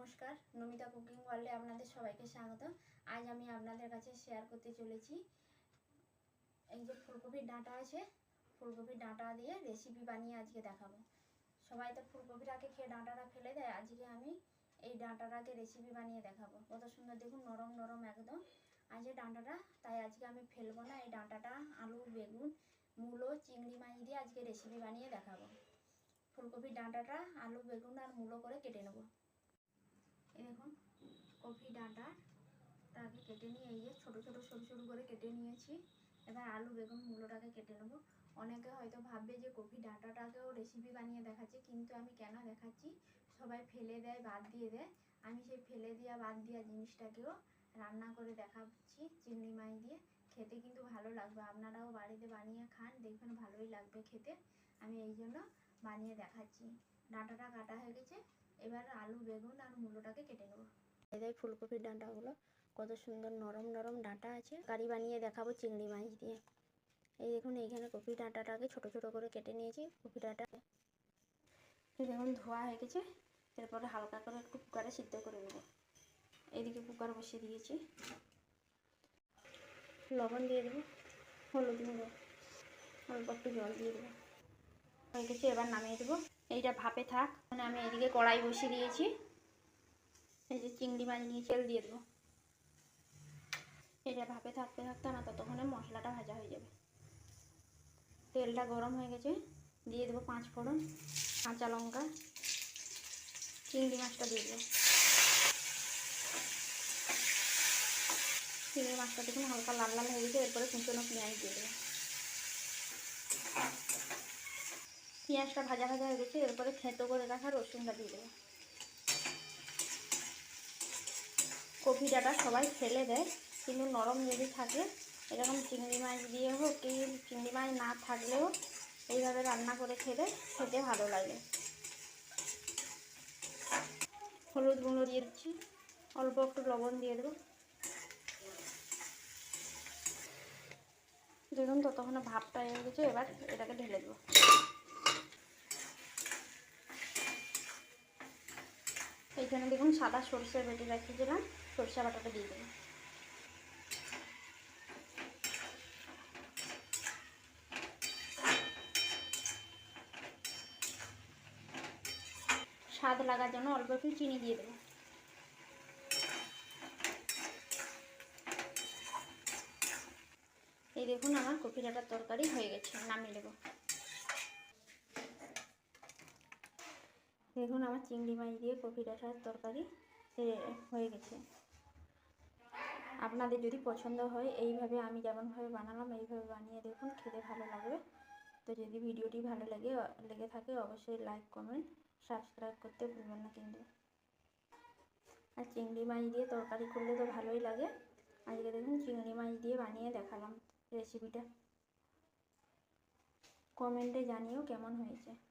নমস্কার, নমিতা কুকিং ওয়ার্ল্ডে আপনাদের সবাইকে স্বাগত। আজ আমি আপনাদের কাছে শেয়ার করতে চলেছি। এই যে ফুলকপির ডাঁটা আছে, ফুলকপির ডাঁটা দিয়ে রেসিপি বানিয়ে আজকে দেখাবো। সবাই তো ফুলকপিটাকে খেয়ে ডাঁটাটা ফেলে দেয়, আজকে আমি এই ডাঁটাটাকে রেসিপি বানিয়ে দেখাবো। কত সুন্দর, দেখুন নরম নরম একদম। আজ এই ডাঁটাটা, তাই আজকে আমি ফেলব না, এই ডাঁটাটা আলু, বেগুন, মূলো, চিংড়ি মাছ দিয়ে আজকে রেসিপি বানিয়ে দেখাবো। ফুলকপির ডাঁটাটা আলু, বেগুন আর মূলো করে কেটে নেব। দেখুন কপি ডাঁটা, তাকে কেটে নিয়ে এই যে ছোটো ছোটো সরু সরু করে কেটে নিয়েছি। এবার আলু, বেগুন, মূলোটাকে কেটে নেব। অনেকে হয়তো ভাববে যে কপি ডাঁটাটাকেও রেসিপি বানিয়ে দেখাচ্ছি, কিন্তু আমি কেন দেখাচ্ছি? সবাই ফেলে দেয়, বাদ দিয়ে দেয়। আমি সেই ফেলে দেওয়া বাদ দেওয়া জিনিসটাকেও রান্না করে দেখাচ্ছি চিংড়ি মাছ দিয়ে। খেতে কিন্তু ভালো লাগবে। আপনারাও বাড়িতে বানিয়ে খান, দেখবেন ভালোই লাগবে খেতে। আমি এই জন্য বানিয়ে দেখাচ্ছি। ডাঁটাটা কাটা হয়ে গেছে। এবার আলু, বেগুন আর মূলোটাকে কেটে নেব। এদের ফুলকপির ডাঁটাগুলো, কত সুন্দর নরম নরম ডাঁটা আছে। কারি বানিয়ে দেখাবো চিংড়ি মাছ দিয়ে। এই দেখুন, এইখানে কপি ডাঁটাটাকে ছোট ছোট করে কেটে নিয়েছি কপি ডাঁটা। দেখুন, ধোয়া হয়ে গেছে। এরপরে হালকা করে একটু কুকারে সিদ্ধ করে নেব। এইদিকে কুকার বসিয়ে দিয়েছি। লবণ দিয়ে দেবো, হলুদ গুঁড়ো, অল্প একটু জল দিয়ে দেবো। হয়ে গেছে, এবার নামিয়ে দেবো। এইটা ভাপে থাক। মানে আমি এদিকে কড়াই বসিয়ে দিয়েছি। এই যে চিংড়ি মাছ নিয়ে তেল দিয়ে দেবো। এটা ভাপে থাকতে থাকতে না ততক্ষণে মশলাটা ভাজা হয়ে যাবে। তেলটা গরম হয়ে গেছে। দিয়ে দেবো পাঁচ ফোড়ন, কাঁচা লঙ্কা। চিংড়ি মাছটা দিয়ে দেবো। চিংড়ি মাছটা দেখুন হালকা লাল লাল হয়ে গেছে এরপরে কুচনো পেঁয়াজ দিয়ে দেবো পেঁয়াজটা ভাজা ভাজা হয়ে গেছে, এরপরে থেঁতো করে রাখা রসুনটা দিয়ে দেবো। কপি ডাটা সবাই ফেলে দেয়, কিন্তু নরম যদি থাকে, এরকম চিংড়ি মাছ দিয়ে হোক কি চিংড়ি মাছ না থাকলেও এইভাবে রান্না করে খেলে খেতে ভালো লাগে। হলুদ গুঁড়ো দিয়ে দিচ্ছি, অল্প একটু লবণ দিয়ে দেবো। দেখুন ততক্ষণে ভাবটা হয়ে গেছে, এবার এটাকে ঢেলে দেবো। এইখানে দেখুন সাদা সরষে বেটে রেখেছিলাম, সরষে বাটাটা দিয়ে দেবো স্বাদ লাগার জন্য অল্প একটু চিনি দিয়ে দেবো। এই দেখুন আমার কপি ডাটার তরকারি হয়ে গেছে, নামিয়ে দেবো দেখুন আমার চিংড়ি মাছ দিয়ে কপি ডাঁটার তরকারি হয়ে গেছে। আপনাদের যদি পছন্দ হয়, এইভাবে আমি যেমনভাবে বানালাম, এইভাবে বানিয়ে দেখুন, খেতে ভালো লাগবে। তো যদি ভিডিওটি ভালো লাগে লেগে থাকে, অবশ্যই লাইক কমেন্ট সাবস্ক্রাইব করতে ভুলবেন না কিন্তু। আর চিংড়ি মাছ দিয়ে তরকারি করলে তো ভালোই লাগে। আজকে দেখুন, চিংড়ি মাছ দিয়ে বানিয়ে দেখালাম রেসিপিটা। কমেন্টে জানিও কেমন হয়েছে।